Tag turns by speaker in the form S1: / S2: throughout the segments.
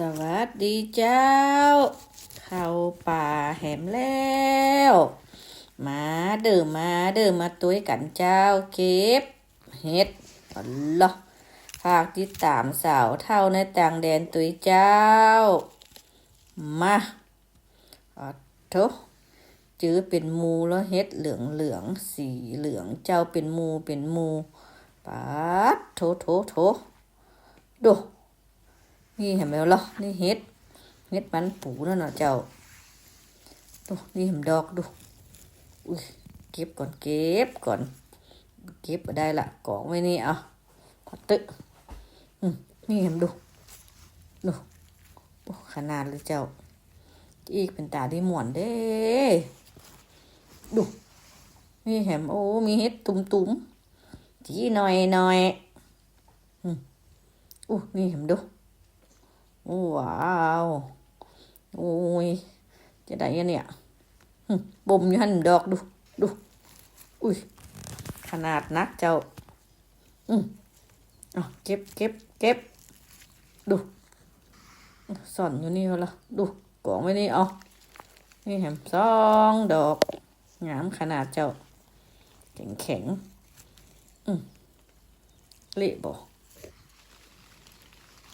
S1: สวัสดีเจ้า เข้าป่าแหมแล้ว มาเดิมมาเดิมมาตุ้ยกันเจ้าเก็บเห็ดอลลอฝากติดตามสาวเท่าในต่างแดนตุ้ยเจ้า มาอัดทุจื้อเป็นมูแล้วเฮ็ดเหลืองเหลืองสีเหลืองเจ้าเป็นมูเป็นมูปัดโถโถโถดู นี่เห็นไหมล่ะนี่เห็ดเห็ดมันปูนั่นเนาะเจ้าดูนี่เห็นดอกดูอุ้ยเก็บก่อนเก็บก่อน เก็บได้ละกองไว้นี่เอาพอตึอืมนี่เห็นดูดูขนาดเลยเจ้า อีกเป็นตาที่หมวนเด้ดูนี่เห็นโอ้ มีเห็ดตุ่มตุ่มจีหน่อยหน่อยอืมอู้นี่เห็นดู ว้าวโอ้ยจะได้ยังเนี่ยบ่มอยู่หันดอกดูดูอุ้ยขนาดนักเจ้า อืมอะเก็บเก็บเก็บดูซ่อนอยู่นี่เหรอดูกองไว้นี่เอานี่แหมสองดอกงามขนาดเจ้า แข็งแข็งอืมเละบ่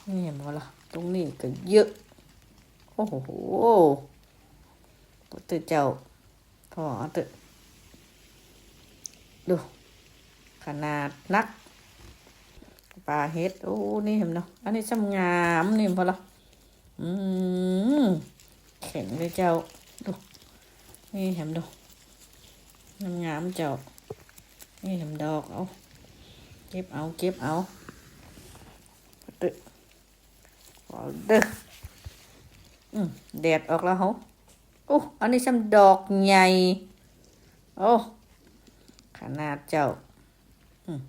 S1: นี่เห็นบ่ล่ะ ตรงนี้ก็เยอะ โอ้โหตื่นเจ้าพอตื่นดู ขนาดนักปลาเฮ็ด โอ้ นี่เห็นเนาะ อันนี้ช่ำงามนี่พอละอืมแข็งเลยเจ้า ดู นี่เห็นดูงามงามๆเจ้า นี่เห็นดอกเอา เก็บเอา เก็บเอาตึ เอเด้ออืมแดดออกแล้วเหรอโอ้อันนี้ซ้ำดอกใหญ่ โอ้ขนาดเจ้าอืม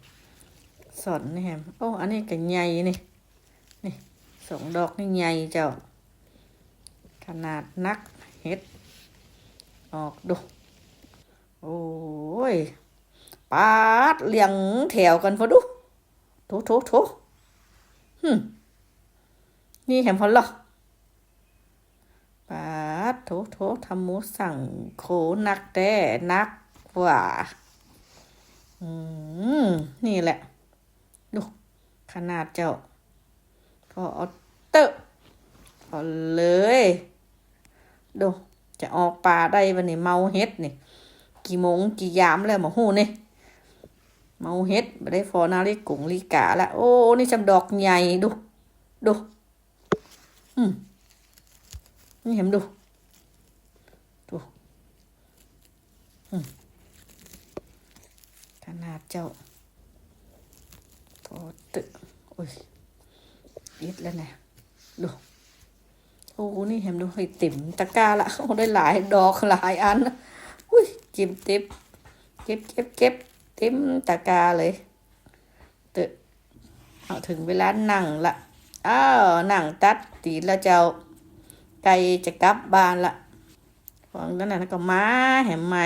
S1: สอนนี่แฮมโอ้ อันนี้ก็ใหญ่นี่ นี่สองดอกนี่ใหญ่เจ้า ขนาดนักเฮ็ด ออกดู โอ้ยปาดเลียงแถวกันพอดูโถโถโถหึ นี่เห็นพอหรอปาดโถโถทำมูสั่งโคนักแต่นักกว่าอืม นี่แหละ ดู ขนาดเจ้า พอเอาเตอะเอเลย ดู จะออกป่าได้วันนี้เมาเฮ็ดนี่กี่โมงกี่ยามแล้วมาหูนี่เมาเฮ็ดไม่ได้ฟอนาฬิกุงลีกาละโอ้ นี่จำดอกใหญ่ดู ดู อืมนี่เห็นดูดูอืมขนาดเจ้าพอตึกโอ้ยอิดแล้วนะดูโอ้นี่เห็นดูให้ติ่มตะกาละโอ้ได้หลายดอกหลายอันอุ้ยจิมเต็บเก็บเก็บเก็บเต็มตะกาเลยตึเอาถึงเวลานั่งละ อ้าวนั่งตัดตีแล้วเจ้าไก่จะกลับบ้านละฟังนั้นน่ะก็มาแหมใหม่